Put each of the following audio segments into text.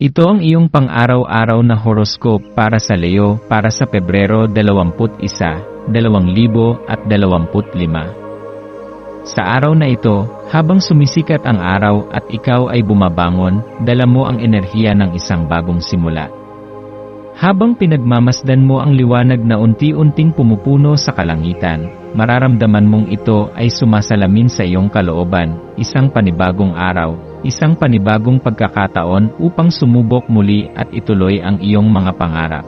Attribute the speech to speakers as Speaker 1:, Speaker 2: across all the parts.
Speaker 1: Ito ang iyong pang-araw-araw na horoscope para sa Leo para sa Pebrero 21, 2025. Sa araw na ito, habang sumisikat ang araw at ikaw ay bumabangon, dala mo ang enerhiya ng isang bagong simula. Habang pinagmamasdan mo ang liwanag na unti-unting pumupuno sa kalangitan, mararamdaman mong ito ay sumasalamin sa iyong kalooban, isang panibagong araw, isang panibagong pagkakataon upang sumubok muli at ituloy ang iyong mga pangarap.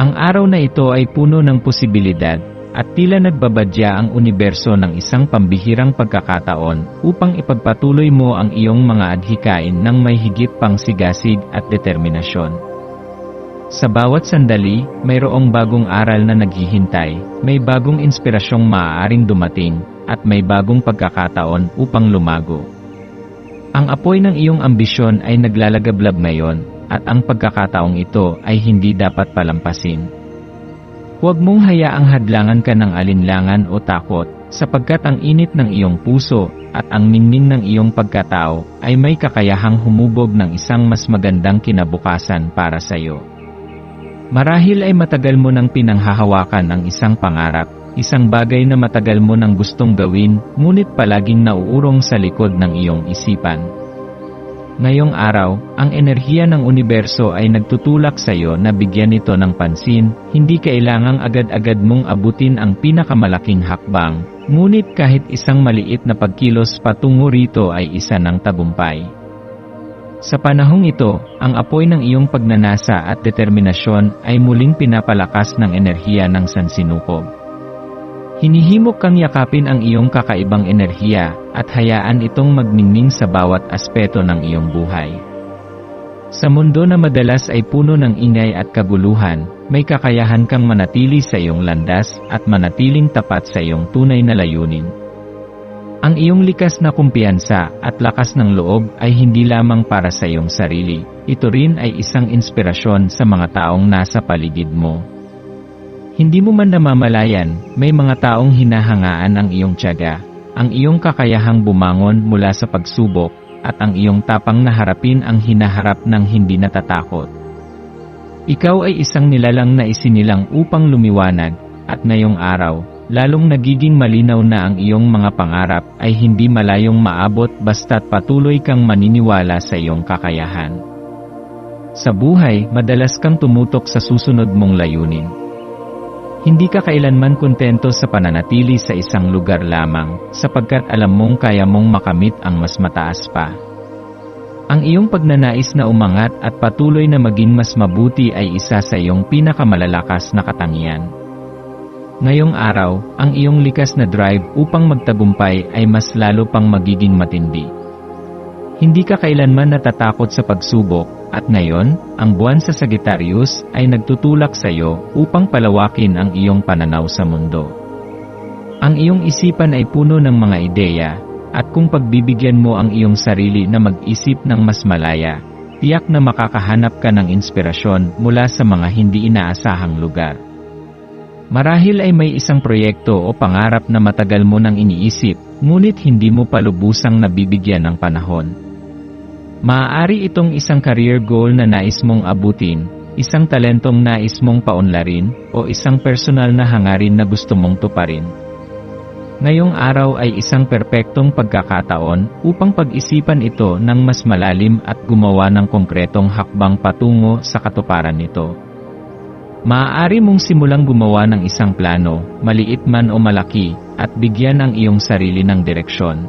Speaker 1: Ang araw na ito ay puno ng posibilidad, at tila nagbabadya ang universo ng isang pambihirang pagkakataon upang ipagpatuloy mo ang iyong mga adhikain ng may higit pang sigasig at determinasyon. Sa bawat sandali, mayroong bagong aral na naghihintay, may bagong inspirasyong maaaring dumating, at may bagong pagkakataon upang lumago. Ang apoy ng iyong ambisyon ay naglalagablab ngayon, at ang pagkakataong ito ay hindi dapat palampasin. Huwag mong hayaang hadlangan ka ng alinlangan o takot, sapagkat ang init ng iyong puso at ang ningning ng iyong pagkatao ay may kakayahang humubog ng isang mas magandang kinabukasan para sa iyo. Marahil ay matagal mo nang pinanghahawakan ang isang pangarap, Isang bagay na matagal mo nang gustong gawin, ngunit palaging nauurong sa likod ng iyong isipan. Ngayong araw, ang enerhiya ng universo ay nagtutulak sa iyo na bigyan ito ng pansin, hindi kailangang agad-agad mong abutin ang pinakamalaking hakbang, ngunit kahit isang maliit na pagkilos patungo rito ay isa ng tagumpay. Sa panahong ito, ang apoy ng iyong pagnanasa at determinasyon ay muling pinapalakas ng enerhiya ng sansinukob. Hinihimok kang yakapin ang iyong kakaibang enerhiya at hayaan itong magningning sa bawat aspeto ng iyong buhay. Sa mundo na madalas ay puno ng ingay at kaguluhan, may kakayahan kang manatili sa iyong landas at manatiling tapat sa iyong tunay na layunin. Ang iyong likas na kumpiyansa at lakas ng loob ay hindi lamang para sa iyong sarili, ito rin ay isang inspirasyon sa mga taong nasa paligid mo. Hindi mo man namamalayan, may mga taong hinahangaan ang iyong tiyaga, ang iyong kakayahang bumangon mula sa pagsubok, at ang iyong tapang na harapin ang hinaharap ng hindi natatakot. Ikaw ay isang nilalang na isinilang upang lumiwanag, at ngayong araw, lalong nagiging malinaw na ang iyong mga pangarap ay hindi malayong maabot basta't patuloy kang maniniwala sa iyong kakayahan. Sa buhay, madalas kang tumutok sa susunod mong layunin. Hindi ka kailanman kontento sa pananatili sa isang lugar lamang, sapagkat alam mong kaya mong makamit ang mas mataas pa. Ang iyong pagnanais na umangat at patuloy na maging mas mabuti ay isa sa iyong pinakamalalakas na katangian. Ngayong araw, ang iyong likas na drive upang magtagumpay ay mas lalo pang magiging matindi. Hindi ka kailanman natatakot sa pagsubok, at ngayon, ang buwan sa Sagittarius ay nagtutulak sa iyo upang palawakin ang iyong pananaw sa mundo. Ang iyong isipan ay puno ng mga ideya, at kung pagbibigyan mo ang iyong sarili na mag-isip ng mas malaya, tiyak na makakahanap ka ng inspirasyon mula sa mga hindi inaasahang lugar. Marahil ay may isang proyekto o pangarap na matagal mo nang iniisip, ngunit hindi mo palubusang nabibigyan ng panahon. Maaari itong isang career goal na nais mong abutin, isang talentong nais mong paunlarin, o isang personal na hangarin na gusto mong tuparin. Ngayong araw ay isang perpektong pagkakataon upang pag-isipan ito ng mas malalim at gumawa ng konkretong hakbang patungo sa katuparan nito. Maaari mong simulang gumawa ng isang plano, maliit man o malaki, at bigyan ang iyong sarili ng direksyon.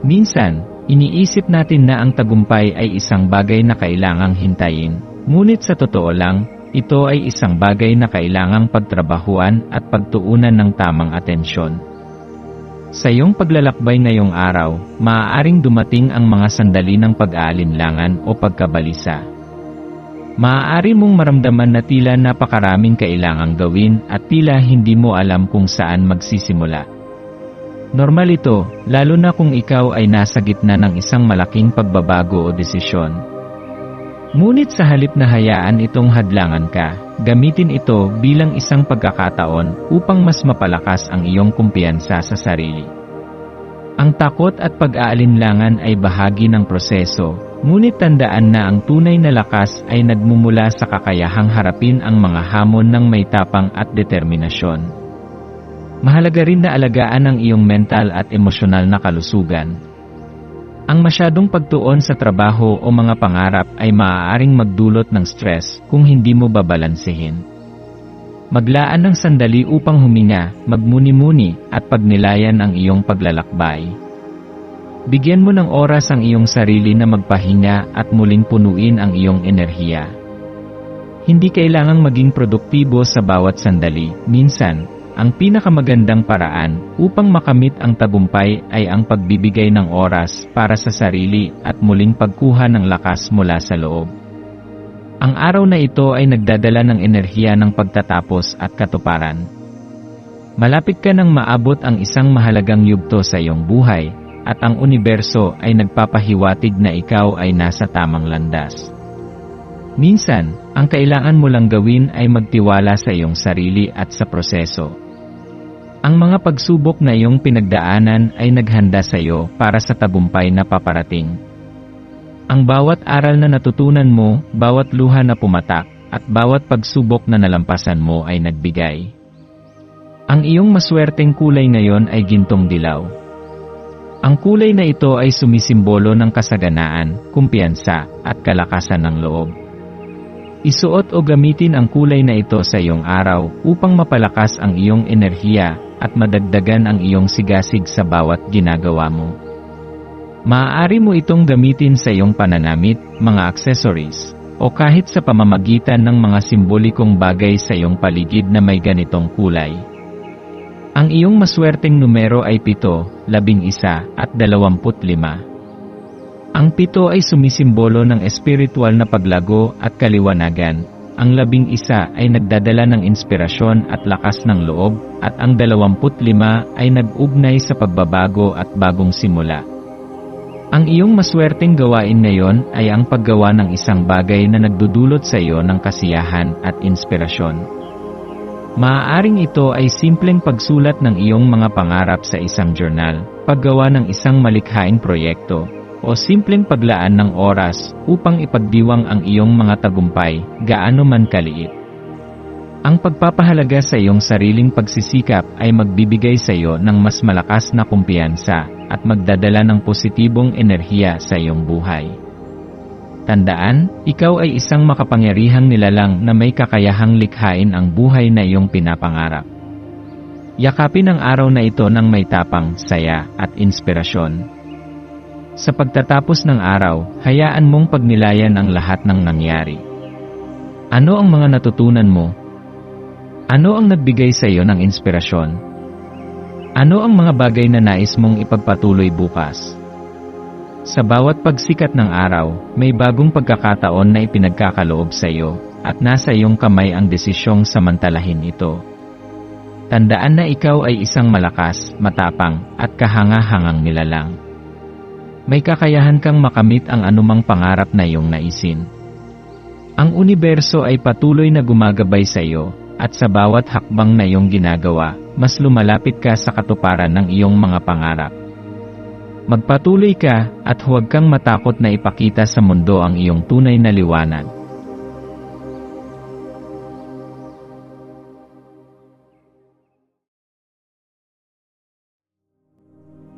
Speaker 1: Minsan, Iniisip natin na ang tagumpay ay isang bagay na kailangang hintayin, ngunit sa totoo lang, ito ay isang bagay na kailangang pagtrabahuan at pagtuunan ng tamang atensyon. Sa iyong paglalakbay ngayong araw, maaaring dumating ang mga sandali ng pag-aalinlangan o pagkabalisa. Maaari mong maramdaman na tila napakaraming kailangang gawin at tila hindi mo alam kung saan magsisimula. Normal ito, lalo na kung ikaw ay nasa gitna ng isang malaking pagbabago o desisyon. Ngunit sa halip na hayaan itong hadlangan ka, gamitin ito bilang isang pagkakataon upang mas mapalakas ang iyong kumpiyansa sa sarili. Ang takot at pag-aalinlangan ay bahagi ng proseso, ngunit tandaan na ang tunay na lakas ay nagmumula sa kakayahang harapin ang mga hamon ng may tapang at determinasyon. Mahalaga rin na alagaan ang iyong mental at emosyonal na kalusugan, ang masyadong pagtuon sa trabaho o mga pangarap ay maaaring magdulot ng stress kung hindi mo babalansehin. Maglaan ng sandali upang huminga, magmuni-muni at pagnilayan ang iyong paglalakbay. Bigyan mo ng oras ang iyong sarili na magpahinga at muling punuin ang iyong enerhiya. Hindi kailangang maging produktibo sa bawat sandali, minsan, ang pinakamagandang paraan upang makamit ang tagumpay ay ang pagbibigay ng oras para sa sarili at muling pagkuha ng lakas mula sa loob. Ang araw na ito ay nagdadala ng enerhiya ng pagtatapos at katuparan. Malapit ka nang maabot ang isang mahalagang yugto sa iyong buhay, at ang universo ay nagpapahiwatig na ikaw ay nasa tamang landas. Minsan, ang kailangan mo lang gawin ay magtiwala sa iyong sarili at sa proseso. Ang mga pagsubok na iyong pinagdaanan ay naghanda sa iyo para sa tagumpay na paparating. Ang bawat aral na natutunan mo, bawat luha na pumatak, at bawat pagsubok na nalampasan mo ay nagbigay. Ang iyong maswerteng kulay ngayon ay gintong dilaw. Ang kulay na ito ay sumisimbolo ng kasaganaan, kumpiyansa, at kalakasan ng loob. Isuot o gamitin ang kulay na ito sa iyong araw upang mapalakas ang iyong enerhiya at madagdagan ang iyong sigasig sa bawat ginagawa mo. Maaari mo itong gamitin sa iyong pananamit, mga accessories, o kahit sa pamamagitan ng mga simbolikong bagay sa iyong paligid na may ganitong kulay. Ang iyong maswerteng numero ay 7, 11 at 25. Ang pito ay sumisimbolo ng espiritual na paglago at kaliwanagan, ang labing isa ay nagdadala ng inspirasyon at lakas ng loob, at ang dalawamput lima ay nag-ugnay sa pagbabago at bagong simula. Ang iyong maswerteng gawain ngayon ay ang paggawa ng isang bagay na nagdudulot sa iyo ng kasiyahan at inspirasyon. Maaaring ito ay simpleng pagsulat ng iyong mga pangarap sa isang journal, paggawa ng isang malikhaing proyekto, o simpleng paglaan ng oras upang ipagdiwang ang iyong mga tagumpay, gaano man kaliit. Ang pagpapahalaga sa iyong sariling pagsisikap ay magbibigay sa iyo ng mas malakas na kumpiyansa at magdadala ng positibong enerhiya sa iyong buhay. Tandaan, ikaw ay isang makapangyarihang nilalang na may kakayahang likhain ang buhay na iyong pinapangarap. Yakapin ang araw na ito ng may tapang, saya, at inspirasyon. Sa pagtatapos ng araw, hayaan mong pagnilayan ang lahat ng nangyari. Ano ang mga natutunan mo? Ano ang nagbigay sa iyo ng inspirasyon? Ano ang mga bagay na nais mong ipagpatuloy bukas? Sa bawat pagsikat ng araw, may bagong pagkakataon na ipinagkakaloob sa iyo, at nasa iyong kamay ang desisyong samantalahin ito. Tandaan na ikaw ay isang malakas, matapang, at kahanga-hangang nilalang. May kakayahan kang makamit ang anumang pangarap na iyong naisin. Ang universo ay patuloy na gumagabay sa iyo, at sa bawat hakbang na iyong ginagawa, mas lumalapit ka sa katuparan ng iyong mga pangarap. Magpatuloy ka, at huwag kang matakot na ipakita sa mundo ang iyong tunay na liwanag.